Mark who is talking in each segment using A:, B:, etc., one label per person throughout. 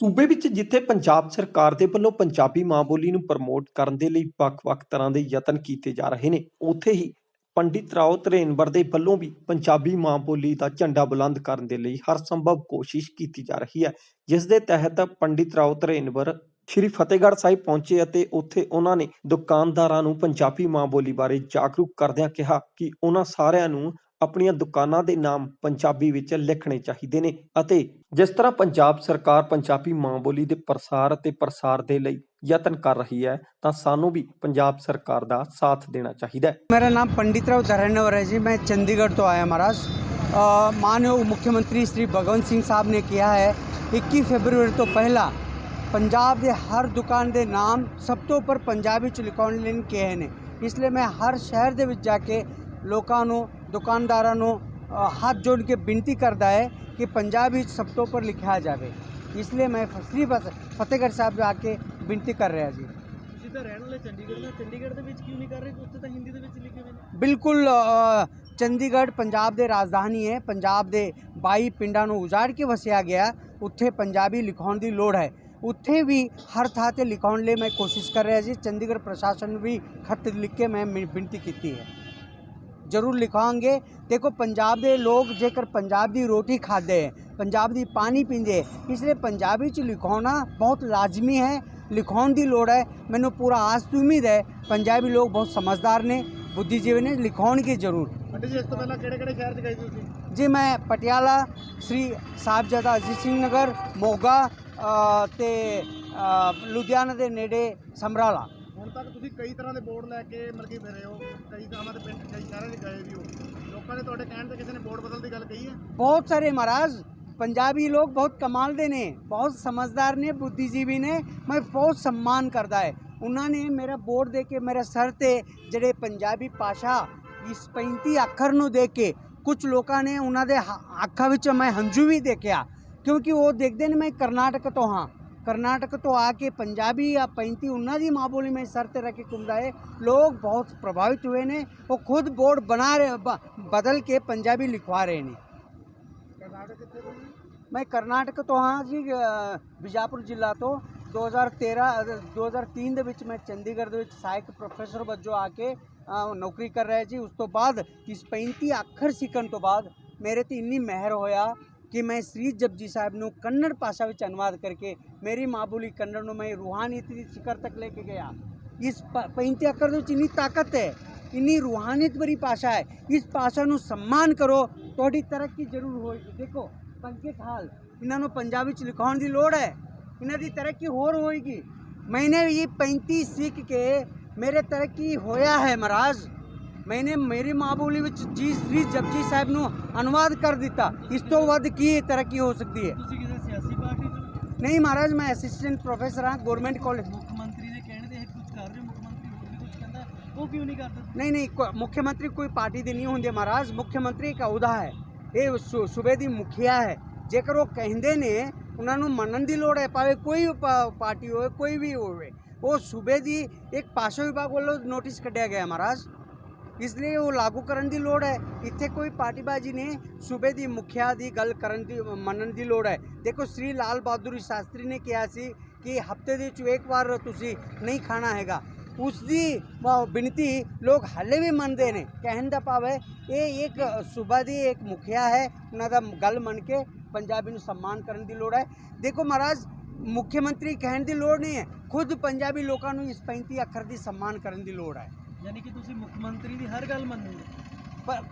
A: ਸੂਬੇ ਵਿੱਚ ਜਿੱਥੇ ਪੰਜਾਬ ਸਰਕਾਰ ਦੇ ਵੱਲੋਂ ਪੰਜਾਬੀ ਮਾਂ ਬੋਲੀ ਨੂੰ ਪ੍ਰਮੋਟ ਕਰਨ ਦੇ ਲਈ ਵੱਖ-ਵੱਖ ਤਰ੍ਹਾਂ ਦੇ ਯਤਨ ਕੀਤੇ ਜਾ ਰਹੇ ਨੇ, ਉੱਥੇ ਹੀ ਪੰਡਿਤ ਰਾਓ ਧਰੇਨਵਰ ਦੇ ਵੱਲੋਂ ਵੀ ਪੰਜਾਬੀ ਮਾਂ ਬੋਲੀ ਦਾ ਝੰਡਾ ਬੁਲੰਦ ਕਰਨ ਦੇ ਲਈ ਹਰ ਸੰਭਵ ਕੋਸ਼ਿਸ਼ ਕੀਤੀ ਜਾ ਰਹੀ ਹੈ, ਜਿਸ ਦੇ ਤਹਿਤ ਪੰਡਿਤ ਰਾਓ ਧਰੇਨਵਰ ਸ਼੍ਰੀ ਫਤਿਹਗੜ੍ਹ ਸਾਹਿਬ ਪਹੁੰਚੇ ਅਤੇ ਉੱਥੇ ਉਹਨਾਂ ਨੇ ਦੁਕਾਨਦਾਰਾਂ ਨੂੰ ਪੰਜਾਬੀ ਮਾਂ ਬੋਲੀ ਬਾਰੇ ਜਾਗਰੂਕ ਕਰਦਿਆਂ ਕਿਹਾ ਕਿ ਉਹਨਾਂ ਸਾਰਿਆਂ ਨੂੰ ਆਪਣੀਆਂ ਦੁਕਾਨਾਂ ਦੇ ਨਾਮ ਪੰਜਾਬੀ ਵਿੱਚ ਲਿਖਣੇ ਚਾਹੀਦੇ ਨੇ ਅਤੇ ਜਿਸ ਤਰ੍ਹਾਂ ਪੰਜਾਬ ਸਰਕਾਰ ਪੰਜਾਬੀ ਮਾਂ ਬੋਲੀ ਦੇ ਪ੍ਰਸਾਰ ਅਤੇ ਪ੍ਰਸਾਰ ਦੇ ਲਈ ਯਤਨ ਕਰ ਰਹੀ ਹੈ ਤਾਂ ਸਾਨੂੰ ਵੀ ਪੰਜਾਬ ਸਰਕਾਰ ਦਾ ਸਾਥ ਦੇਣਾ ਚਾਹੀਦਾ ਹੈ
B: मेरा नाम पंडित राव धरणवर है जी मैं चंडीगढ़ तो आया महाराज अ, माननीय मुख्यमंत्री श्री भगवंत सिंह साहब ने किया है 21 ਫਰਵਰੀ ਤੋਂ ਪਹਿਲਾਂ ਪੰਜਾਬ ਦੇ ਹਰ ਦੁਕਾਨ ਦੇ ਨਾਮ ਸਭ ਤੋਂ ਉੱਪਰ ਪੰਜਾਬੀ ਚ ਲਿਖਾਉਣ ਲਈ ਕਿਹਾ ਨੇ। ਇਸ ਲਈ ਮੈਂ ਹਰ ਸ਼ਹਿਰ ਦੇ ਵਿੱਚ ਜਾ ਕੇ ਲੋਕਾਂ ਨੂੰ ਦੁਕਾਨਦਾਰਾਂ ਨੂੰ ਹੱਥ ਜੋੜ ਕੇ ਬੇਨਤੀ ਕਰਦਾ ਹੈ ਕਿ ਪੰਜਾਬੀ 'ਚ ਸਭ ਤੋਂ ਉੱਪਰ ਲਿਖਿਆ ਜਾਵੇ। ਇਸ ਲਈ ਮੈਂ ਫਤ- ਫਤਿਹਗੜ੍ਹ ਸਾਹਿਬ ਜਾ ਕੇ ਬੇਨਤੀ ਕਰ ਰਿਹਾ ਜੀ।
C: ਤੁਸੀਂ ਤਾਂ ਰਹਿਣ ਵਾਲੇ ਚੰਡੀਗੜ੍ਹ ਦੇ ਚੰਡੀਗੜ੍ਹ ਦੇ ਵਿੱਚ ਕਿਉਂ ਨਹੀਂ ਕਰ ਰਹੇ? ਉੱਥੇ ਤਾਂ ਹਿੰਦੀ ਦੇ ਵਿੱਚ ਲਿਖੇ ਹੋਏ ਨੇ।
B: ਬਿਲਕੁਲ ਚੰਡੀਗੜ੍ਹ ਪੰਜਾਬ ਦੇ ਰਾਜਧਾਨੀ ਹੈ। ਪੰਜਾਬ ਦੇ 22 ਪਿੰਡਾਂ ਨੂੰ ਉਜਾੜ ਕੇ ਵਸਿਆ ਗਿਆ। ਉੱਥੇ ਪੰਜਾਬੀ ਲਿਖਾਉਣ ਦੀ ਲੋੜ ਹੈ। ਉੱਥੇ ਵੀ ਹਰ ਥਾਂ ਤੇ ਲਿਖਾਉਣ ਲਈ ਮੈਂ ਕੋਸ਼ਿਸ਼ ਕਰ ਰਿਹਾ ਜੀ ਚੰਡੀਗੜ੍ਹ ਪ੍ਰਸ਼ਾਸਨ ਨੂੰ ਵੀ ਖਤ ਲਿਖ ਕੇ ਮੈਂ ਮਿ- ਬੇਨਤੀ ਕੀਤੀ ਹੈ ਜ਼ਰੂਰ ਲਿਖਾਂਗੇ ਦੇਖੋ ਪੰਜਾਬ ਦੇ ਲੋਕ ਜੇਕਰ ਪੰਜਾਬ ਦੀ ਰੋਟੀ ਖਾਂਦੇ ਹੈ ਪੰਜਾਬ ਦੀ ਪਾਣੀ ਪੀਂਦੇ ਹੈ, ਇਸ ਲਈ ਪੰਜਾਬੀ ਚ ਲਿਖਾਉਣਾ ਬਹੁਤ ਲਾਜ਼ਮੀ ਹੈ ਲਿਖਾਉਣ ਦੀ ਲੋੜ ਹੈ ਮੈਨੂੰ ਪੂਰਾ ਆਸ ਤੇ ਉਮੀਦ ਹੈ ਪੰਜਾਬੀ ਲੋਕ ਬਹੁਤ ਸਮਝਦਾਰ ਨੇ ਬੁੱਧੀਜੀਵੀ ਨੇ ਲਿਖਾਉਣਗੇ ਜ਼ਰੂਰ
C: ਪੰਡਿਤ ਜੀ ਇਸ ਤੋਂ ਪਹਿਲਾਂ ਕਿਹੜੇ ਕਿਹੜੇ ਸ਼ਹਿਰ 'ਚ ਗਏ ਸੀ ਤੁਸੀਂ
B: ਜੀ ਮੈਂ ਪਟਿਆਲਾ ਸ੍ਰੀ ਸਾਹਿਬਜ਼ਾਦਾ ਅਜੀਤ ਸਿੰਘ ਨਗਰ ਮੋਗਾ ਅ, ਤੇ ਲੁਧਿਆਣਾ ਦੇ ਨੇੜੇ ਸਮਰਾਲਾ।
C: ਹੁਣ ਤੱਕ ਤੁਸੀਂ ਕਈ ਤਰ੍ਹਾਂ ਦੇ ਬੋਰਡ ਲੈ ਕੇ ਮਲਕੀ ਫਿਰੇ ਹੋ ਕਈ ਥਾਵਾਂ ਤੇ ਪਿੰਡ ਕਈ ਸ਼ਹਿਰਾਂ 'ਚ ਗਏ ਵੀ ਹੋ। ਲੋਕਾਂ ਨੇ ਤੁਹਾਡੇ ਕਹਿਣ ਤੇ ਕਿਸੇ ਨੇ ਬੋਰਡ ਬਦਲ ਦੀ ਗੱਲ ਕਹੀ ਹੈ?
B: ਬਹੁਤ ਸਾਰੇ ਮਹਾਰਾਜ ਪੰਜਾਬੀ ਲੋਕ ਬਹੁਤ ਕਮਾਲ ਦੇ ਨੇ ਬਹੁਤ ਸਮਝਦਾਰ ਨੇ ਬੁੱਧੀਜੀਵੀ ਨੇ ਮੈਂ ਬਹੁਤ ਸਨਮਾਨ ਕਰਦਾ ਹੈ। ਉਹਨਾਂ ਨੇ ਮੇਰਾ ਬੋਰਡ ਦੇ ਕੇ ਮੇਰੇ ਸਰ ਤੇ ਜਿਹੜੇ ਪੰਜਾਬੀ ਪਾਸ਼ਾ ਇਸ 35 ਅੱਖਰ ਨੂੰ ਦੇਖ ਕੇ ਕੁਝ ਲੋਕਾਂ ਨੇ ਉਹਨਾਂ ਦੇ ਅੱਖਾਂ ਵਿੱਚ ਮੈਂ ਹੰਝੂ ਵੀ ਦੇਖਿਆ। ਕਿਉਂਕਿ ਉਹ ਦੇਖਦੇ ਨੇ ਮੈਂ ਕਰਨਾਟਕ ਤੋਂ ਹਾਂ ਕਰਨਾਟਕ ਤੋਂ ਆ ਕੇ ਪੰਜਾਬੀ ਜਾਂ 35 ਉਹਨਾਂ ਦੀ ਮਾਂ ਬੋਲੀ ਮੈਂ ਸਰ ਤੇ ਰੱਖ ਕੇ ਘੁੰਮਦਾ ਹੈ ਲੋਕ ਬਹੁਤ ਪ੍ਰਭਾਵਿਤ ਹੋਏ ਨੇ ਉਹ ਖੁਦ ਬੋਰਡ ਬਣਾ ਰਹੇ ਬ- ਬਦਲ ਕੇ ਪੰਜਾਬੀ ਲਿਖਵਾ ਰਹੇ ਨੇ
C: ਕਰਨਾਟਕ ਕਿੱਥੇ ਤੋਂ ਜੀ?
B: ਮੈਂ ਕਰਨਾਟਕ ਤੋਂ ਹਾਂ ਜੀ ਅ, ਬਿਜਾਪੁਰ ਜ਼ਿਲ੍ਹਾ ਤੋਂ 2013 ਅ, 2003 ਦੇ ਵਿੱਚ ਮੈਂ ਚੰਡੀਗੜ੍ਹ ਦੇ ਵਿੱਚ ਸਹਾਇਕ ਪ੍ਰੋਫੈਸਰ ਵਜੋਂ ਆ ਕੇ ਅ, ਨੌਕਰੀ ਕਰ ਰਿਹਾ ਜੀ ਉਸ ਤੋਂ ਬਾਅਦ ਇਸ 35 ਅੱਖਰ ਸਿੱਖਣ ਤੋਂ ਬਾਅਦ ਮੇਰੇ ਤੇ ਇੰਨੀ ਮਿਹਰ ਹੋਇਆ ਕਿ ਮੈਂ ਸ੍ਰੀ ਜਪਜੀ ਸਾਹਿਬ ਨੂੰ ਕੰਨੜ ਭਾਸ਼ਾ ਵਿੱਚ ਅਨੁਵਾਦ ਕਰਕੇ ਮੇਰੀ ਮਾਂ ਬੋਲੀ ਕੰਨੜ ਨੂੰ ਮੈਂ ਰੂਹਾਨੀਅਤ ਦੀ ਸਿਖਰ ਤੱਕ ਲੈ ਕੇ ਗਿਆ। ਇਸ ਪੈਂਤੀ ਅੱਖਰ ਦੇ ਵਿੱਚ ਇੰਨੀ ਤਾਕਤ ਹੈ, ਇੰਨੀ ਰੂਹਾਨੀਅਤ ਭਰੀ ਭਾਸ਼ਾ ਹੈ, ਇਸ ਭਾਸ਼ਾ ਨੂੰ ਸਨਮਾਨ ਕਰੋ। ਤੁਹਾਡੀ ਤਰੱਕੀ ਜ਼ਰੂਰ ਹੋਏਗੀ। ਦੇਖੋ ਪੰਕਜ ਹਾਲ ਇਹਨਾਂ ਨੂੰ ਪੰਜਾਬੀ ਚ ਲਿਖਾਉਣ ਦੀ ਲੋੜ ਹੈ। ਇਹਨਾਂ ਦੀ ਤਰੱਕੀ ਹੋਰ ਹੋਏਗੀ। ਮੈਨੇ ਇਹ 35 ਸਿੱਖ ਕੇ ਮੇਰੇ ਤਰੱਕੀ ਹੋਇਆ ਹੈ ਮਹਾਰਾਜ। ਮੈਨੇ ਮੇਰੀ ਮਾਂ ਬੋਲੀ ਵਿੱਚ ਜੀ ਸ੍ਰੀ ਜਪਜੀ ਸਾਹਿਬ ਨੂੰ ਅਨੁਵਾਦ ਕਰ ਦਿੱਤਾ। ਇਸ ਤੋਂ ਵੱਧ ਕੀ ਤਰੱਕੀ ਹੋ ਸਕਦੀ ਹੈ?
C: ਤੁਸੀਂ ਕਿਸੇ ਸਿਆਸੀ ਪਾਰਟੀ ਤੋਂ?
B: ਨਹੀਂ ਮਹਾਰਾਜ ਮੈਂ ਅਸਿਸਟੈਂਟ ਪ੍ਰੋਫੈਸਰ ਹਾਂ ਗਵਰਨਮੈਂਟ ਕਾਲਜ
C: ਮੁੱਖ ਮੰਤਰੀ ਦੇ ਕਹਿਣ ਇਹ ਕੁਝ ਕਰ ਰਹੇ ਮੁੱਖ ਮੰਤਰੀ ਹੋਰ ਵੀ ਕੁਝ ਕਹਿੰਦਾ ਉਹ ਕਿਉਂ ਨਹੀਂ ਕਰਦੇ?
B: ਨਹੀਂ ਨਹੀਂ ਮੁੱਖ ਮੰਤਰੀ ਕੋਈ ਪਾਰਟੀ ਦੇ ਨਹੀਂ ਹੁੰਦੇ ਮਹਾਰਾਜ। ਮੁੱਖ ਮੰਤਰੀ ਇੱਕ ਅਹੁਦਾ ਹੈ। ਇਹ ਸੂਬੇ ਦੀ ਮੁਖੀਆ ਹੈ। ਜੇਕਰ ਉਹ ਕਹਿੰਦੇ ਨੇ ਉਹਨਾਂ ਨੂੰ ਮੰਨਣ ਦੀ ਲੋੜ ਹੈ ਭਾਵੇਂ ਕੋਈ ਪਾਰਟੀ ਹੋਵੇ ਕੋਈ ਵੀ ਹੋਵੇ ਉਹ ਸੂਬੇ ਦੀ ਇੱਕ ਭਾਸ਼ਾ ਵਿਭਾਗ ਵੱਲੋਂ ਨੋਟਿਸ ਕੱਢਿਆ ਗਿਆ ਮਹਾਰਾਜ। ਇਸ ਲਈ ਉਹ ਲਾਗੂ ਕਰਨ ਦੀ ਲੋੜ ਹੈ। ਇੱਥੇ ਕੋਈ ਪਾਰਟੀਬਾਜ਼ੀ ਨੇ ਸੂਬੇ ਦੀ ਮੁਖੀਆ ਦੀ ਗੱਲ ਕਰਨ ਦੀ, ਮੰਨਣ ਦੀ ਲੋੜ ਹੈ। ਦੇਖੋ, ਸ੍ਰੀ ਲਾਲ ਬਹਾਦੁਰ ਸ਼ਾਸਤਰੀ ਨੇ ਕਿਹਾ ਸੀ ਕਿ ਹਫ਼ਤੇ ਦੇ ਵਿੱਚ ਇੱਕ ਵਾਰ ਤੁਸੀਂ ਨਹੀਂ ਖਾਣਾ ਹੈਗਾ। ਉਸ ਦੀ ਬਿਨਤੀ ਲੋਕ ਹਾਲੇ ਵੀ ਮੰਨਦੇ ਨੇ। ਕਹਿਣ ਦਾ ਭਾਵ ਹੈ, ਇਹ ਇੱਕ ਸੂਬਾ ਦੀ ਇੱਕ ਮੁਖੀਆ ਹੈ। ਉਹਨਾਂ ਦਾ ਗੱਲ ਮੰਨ ਕੇ ਪੰਜਾਬੀ ਨੂੰ ਸਨਮਾਨ ਕਰਨ ਦੀ ਲੋੜ ਹੈ। ਦੇਖੋ ਮਹਾਰਾਜ ਮੁੱਖ ਮੰਤਰੀ ਕਹਿਣ ਦੀ ਲੋੜ ਨਹੀਂ ਹੈ। ਖੁਦ ਪੰਜਾਬੀ ਲੋਕਾਂ ਨੂੰ ਇਸ 35 ਅੱਖਰ ਦੀ ਸਨਮਾਨ ਕਰਨ ਦੀ ਲੋੜ ਹੈ।
C: ਯਾਨੀ ਕਿ ਤੁਸੀਂ ਮੁੱਖ ਮੰਤਰੀ ਦੀ ਹਰ ਗੱਲ ਮੰਨੋਗੇ।
B: ਪਰ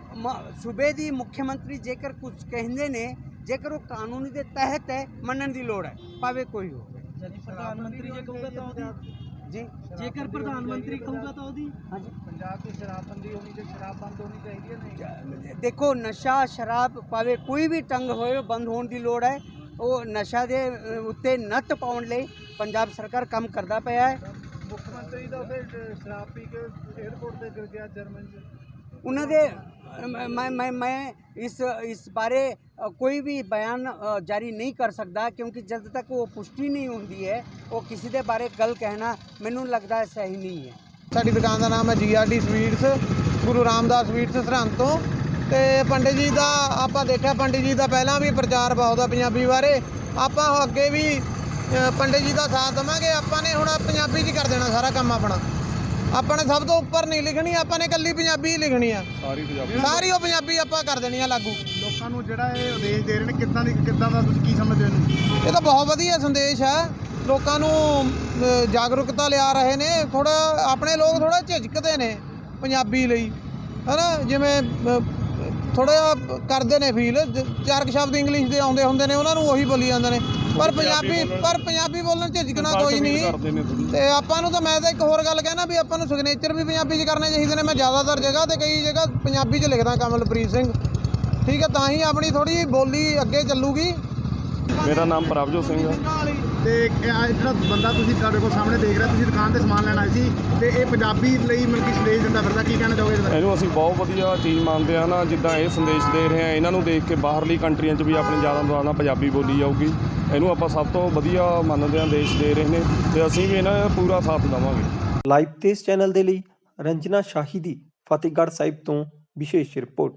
B: ਸੂਬੇ ਦੀ ਮੁੱਖ ਮੰਤਰੀ ਜੇਕਰ ਕੁਝ ਕਹਿੰਦੇ ਨੇ ਜੇਕਰ ਉਹ ਕਾਨੂੰਨੀ ਦੇ ਤਹਿਤ ਹੈ ਮੰਨਣ ਦੀ ਲੋੜ ਹੈ ਭਾਵੇਂ ਕੋਈ ਹੋਵੇ।
C: ਯਾਨੀ ਪ੍ਰਧਾਨ ਮੰਤਰੀ ਜੇ ਕਹੂਗਾ ਤਾਂ ਉਹਦੀ।
B: ਜੀ।
C: ਜੇਕਰ ਪ੍ਰਧਾਨ ਮੰਤਰੀ ਕਹੂਗਾ ਤਾਂ ਉਹਦੀ।
B: ਹਾਂਜੀ।
C: ਪੰਜਾਬ ਦੀ ਸ਼ਰਾਬਬੰਦੀ ਹੋਣੀ ਤੇ ਸ਼ਰਾਬ ਬੰਦ ਹੋਣੀ ਚਾਹੀਦੀ ਹੈ ਨਹੀਂ?
B: ਦੇਖੋ ਨਸ਼ਾ ਸ਼ਰਾਬ ਭਾਵੇਂ ਕੋਈ ਵੀ ਟੰਗ ਹੋਏ ਬੰਦ ਹੋਣ ਦੀ ਲੋੜ ਹੈ। ਉਹ ਨਸ਼ਾ ਦੇ ਉੱਤੇ ਨੱਥ ਪਾਉਣ ਲਈ ਪੰਜਾਬ ਸਰਕਾਰ ਕੰਮ ਕਰਦਾ ਪਿਆ ਹੈ।
C: ਮੁੱਖ ਮੰਤਰੀ ਦਾ ਉਹਦੇ ਸ਼ਰਾਬ ਪੀ ਕੇ 에어ਪੋਰਟ ਤੇ ਗਿਰ ਗਿਆ ਜਰਮਨ 'ਚ।
B: ਉਹਨਾਂ ਦੇ ਮੈਂ ਮੈਂ ਮੈਂ ਇਸ ਇਸ ਬਾਰੇ ਕੋਈ ਵੀ ਬਿਆਨ ਜਾਰੀ ਨਹੀਂ ਕਰ ਸਕਦਾ ਕਿਉਂਕਿ ਜਦ ਤੱਕ ਉਹ ਪੁਸ਼ਟੀ ਨਹੀਂ ਹੁੰਦੀ ਹੈ ਉਹ ਕਿਸੇ ਦੇ ਬਾਰੇ ਗੱਲ ਕਹਿਣਾ ਮੈਨੂੰ ਲੱਗਦਾ ਹੈ ਸਹੀ ਨਹੀਂ ਹੈ।
D: ਸਾਡੀ ਦੁਕਾਨ ਦਾ ਨਾਮ ਹੈ GRD sweets Guru Ramdas sweets Sirhind ਤੋਂ। ਤੇ ਪੰਡਿਤ ਜੀ ਦਾ ਆਪਾਂ ਦੇਖਿਆ ਪੰਡਿਤ ਜੀ ਦਾ ਪਹਿਲਾਂ ਵੀ ਪ੍ਰਚਾਰ ਬਹੁਤ ਆ ਪੰਜਾਬੀ ਬਾਰੇ। ਆਪਾਂ ਅੱਗੇ ਵੀ ਪੰਡਿਤ ਜੀ ਦਾ ਸਾਥ ਦੇਵਾਂਗੇ। ਆਪਾਂ ਨੇ ਹੁਣ ਪੰਜਾਬੀ 'ਚ ਕਰ ਦੇਣਾ ਸਾਰਾ ਕੰਮ ਆਪਣਾ। ਆਪਾਂ ਨੇ ਸਭ ਤੋਂ ਉੱਪਰ ਨਹੀਂ ਲਿਖਣੀ ਆਪਾਂ ਨੇ ਇਕੱਲੀ ਪੰਜਾਬੀ ਹੀ ਲਿਖਣੀ ਆ।
C: ਸਾਰੀ ਪੰਜਾਬੀ।
D: ਸਾਰੀ ਉਹ ਪੰਜਾਬੀ ਆਪਾਂ ਕਰ ਦੇਣੀ ਆ ਲਾਗੂ।
C: ਲੋਕਾਂ ਨੂੰ ਜਿਹੜਾ ਇਹ ਉਦੇਸ਼ ਦੇ ਰਹੇ ਨੇ ਕਿੱਦਾਂ ਦੀ ਕਿੱਦਾਂ ਦਾ ਤੁਸੀਂ ਕੀ ਸਮਝਦੇ ਹੋ? ਇਹਨੂੰ
D: ਇਹ ਤਾਂ ਬਹੁਤ ਵਧੀਆ ਸੰਦੇਸ਼ ਹੈ ਲੋਕਾਂ ਨੂੰ ਜਾਗਰੂਕਤਾ ਲਿਆ ਰਹੇ ਨੇ। ਥੋੜਾ ਆਪਣੇ ਲੋਕ ਥੋੜਾ ਝਿਜਕਦੇ ਨੇ ਪੰਜਾਬੀ ਲਈ। ਹਨਾ? ਜਿਵੇਂ ਥੋੜਾ ਕਰਦੇ ਨੇ ਫੀਲ ਚਾਰ ਕੁ ਸ਼ਬਦ ਇੰਗਲਿਸ਼ ਦੇ ਆਉਂਦੇ ਹੁੰਦੇ ਨੇ ਉਹਨਾਂ ਨੂੰ ਉਹੀ ਬੋਲੀ ਜਾਂਦੇ ਨੇ। ਪਰ ਪੰਜਾਬੀ ਪਰ ਪੰਜਾਬੀ ਬੋਲਣ ਝਿਜਕਣਾ ਕੋਈ ਨਹੀਂ। ਤੇ ਆਪਾਂ ਨੂੰ ਤਾਂ ਮੈਂ ਤਾਂ ਇੱਕ ਹੋਰ ਗੱਲ ਕਹਿਣਾ ਵੀ ਆਪਾਂ ਨੂੰ ਸਿਗਨੇਚਰ ਵੀ ਪੰਜਾਬੀ 'ਚ ਕਰਨੇ ਚਾਹੀਦੇ ਨੇ। ਮੈਂ ਜ਼ਿਆਦਾਤਰ ਜਗ੍ਹਾ ਤੇ ਕਈ ਜਗ੍ਹਾ ਪੰਜਾਬੀ 'ਚ ਲਿਖਦਾ ਕਮਲਪ੍ਰੀਤ ਸਿੰਘ। ਠੀਕ ਹੈ ਤਾਂ ਹੀ ਆਪਣੀ ਥੋੜੀ ਬੋਲੀ ਅੱਗੇ ਚੱਲੂਗੀ।
E: ਮੇਰਾ ਨਾਮ ਪ੍ਰਭਜੋਤ ਸਿੰਘ ਹੈ।
C: ਤੇ ਇਹ ਆਹ ਜਿਹੜਾ ਬੰਦਾ ਤੁਸੀਂ ਤੁਹਾਡੇ ਕੋਲ ਸਾਹਮਣੇ ਦੇਖ ਰਹੇ ਤੁਸੀਂ ਦੁਕਾਨ ਤੇ ਸਮਾਨ ਲੈਣ ਆਏ ਸੀ ਤੇ ਇਹ ਪੰਜਾਬੀ ਲਈ ਮਤਲਬ ਕਿ ਸੰਦੇਸ਼ ਦਿੰਦਾ ਫਿਰਦਾ ਕੀ ਕਹਿਣਾ ਚਾਹੋਗੇ ਇਹਦੇ ਬਾਰੇ?
E: ਇਹਨੂੰ ਅਸੀਂ ਬਹੁਤ ਵਧੀਆ ਚੀਜ਼ ਮੰਨਦੇ ਆ ਨਾ ਜਿੱਦਾਂ ਇਹ ਸੰਦੇਸ਼ ਦੇ ਰਹੇ ਆ ਇਹਨਾਂ ਨੂੰ ਦੇਖ ਕੇ ਬਾਹਰਲੀ ਕੰਟਰੀਆਂ 'ਚ ਵੀ ਆਪਣੀ ਜ਼ਿਆਦਾ ਤੋਂ ਜ਼ਿਆਦਾ ਪੰਜਾਬੀ ਬੋਲੀ ਜਾਊਗੀ। ਇਹਨੂੰ ਆਪਾਂ ਸਭ ਤੋਂ ਵਧੀਆ ਮੰਨਦੇ ਆ ਦੇਸ਼ ਦੇ ਰਹੇ ਨੇ ਤੇ ਅਸੀਂ ਵੀ ਇਹਨਾਂ ਦਾ ਪੂਰਾ ਸਾਥ ਦੇਵਾਂਗੇ।
A: ਲਾਈਵ ਤੇ ਇਸ ਚੈਨਲ ਦੇ ਲਈ ਰੰਜਨਾ ਸ਼ਾਹੀ ਦੀ ਫਤਿਹਗੜ੍ਹ ਸਾਹਿਬ ਤੋਂ ਵਿਸ਼ੇਸ਼ ਰਿਪੋਰਟ।